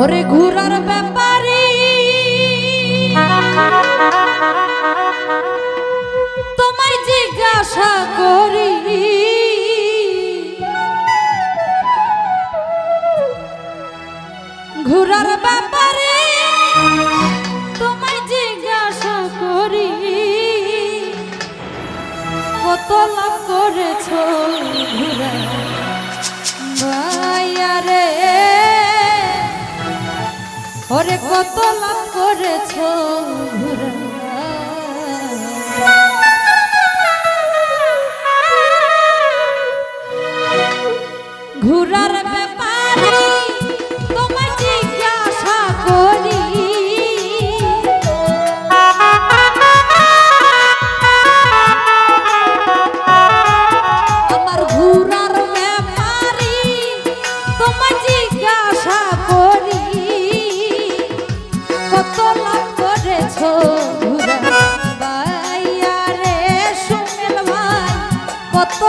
ওরে ঘুরার ব্যাপারে। তোমার জিজ্ঞাসা করি, ঘুরার ব্যাপারে তোমার জিজ্ঞাসা করি কত লাভ করেছ ঘুরা ভাইয়া রে ওরে কত লাভ করেছ ঘুরার গেছো ঘুরা বাইয়া রে সুমেল ভাই কত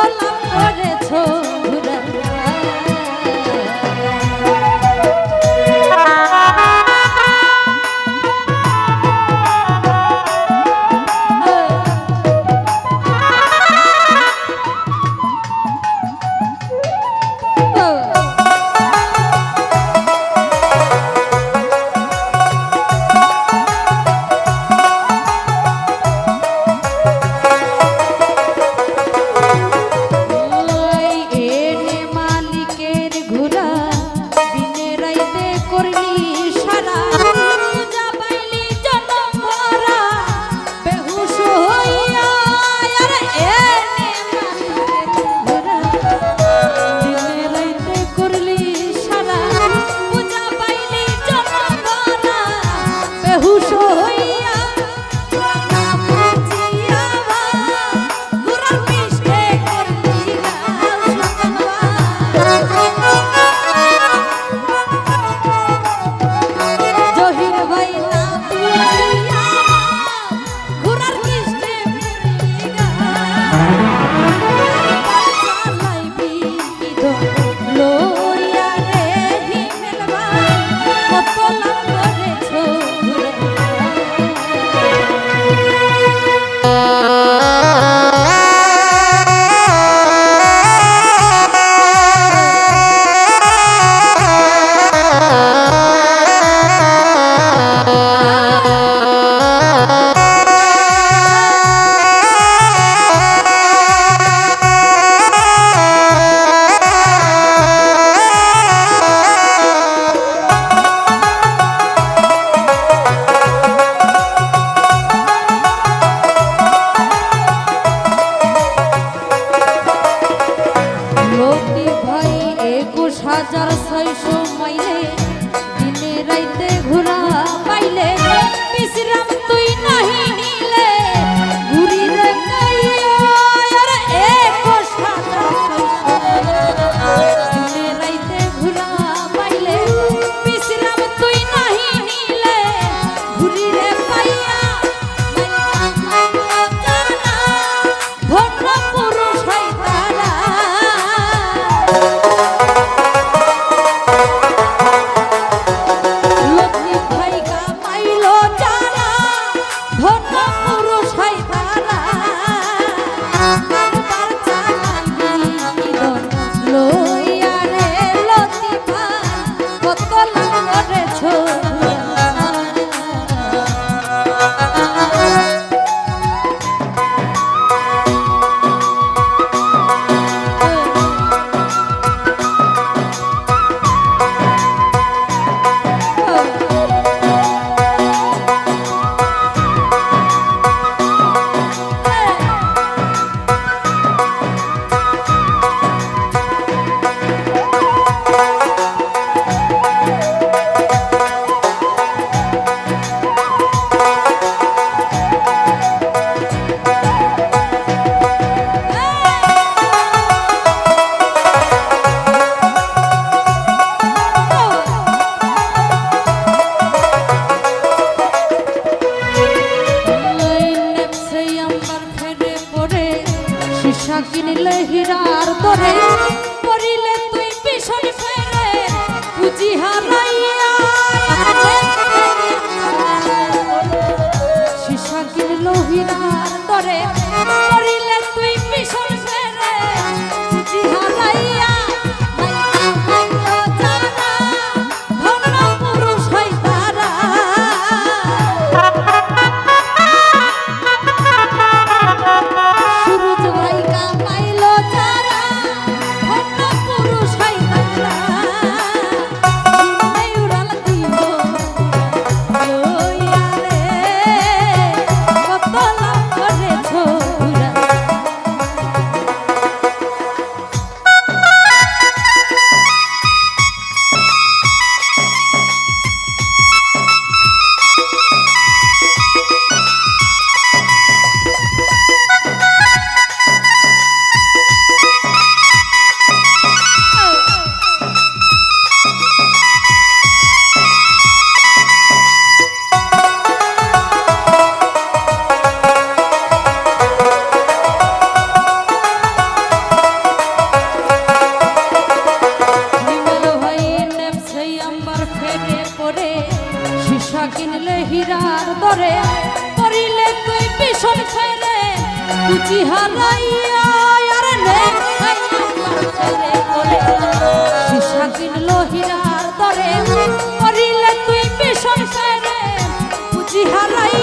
আইন লহিরার তরে একবার ফেটে পড়ে। সীসা কিনলে হীরার দরে, পড়িলে তুই পিছন ছেড়ে কুচি হারাইয়া আর নে সীসা কিনলো হীরার দরে, পড়িলে তুই পিছন ছেড়ে কুচি হারাই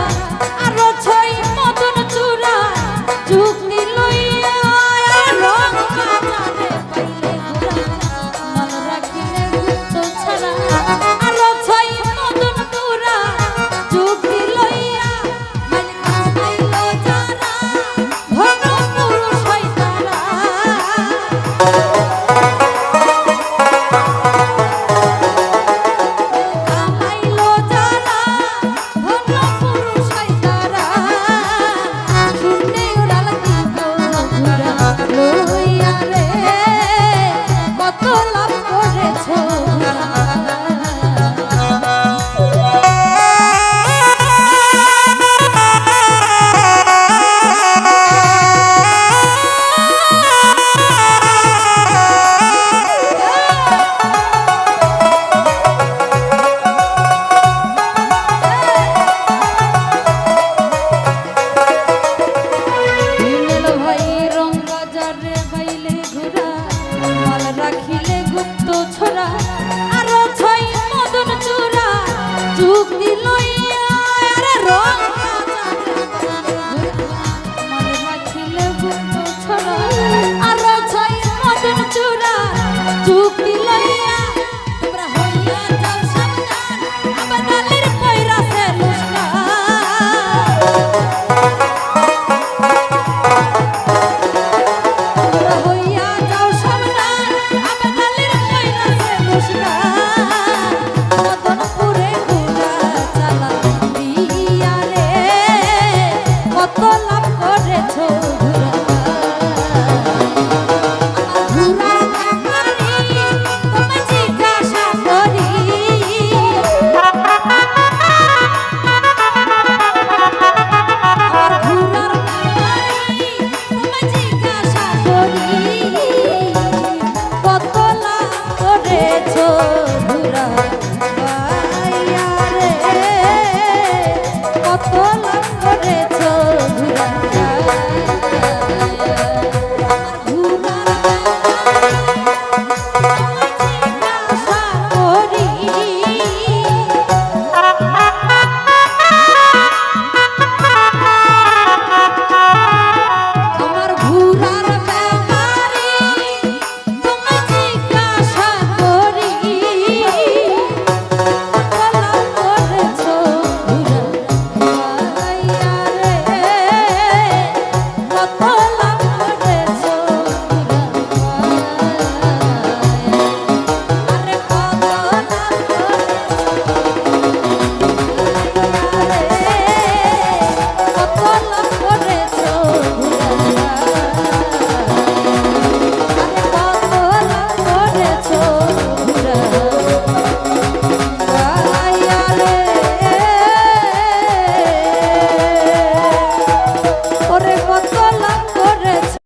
love.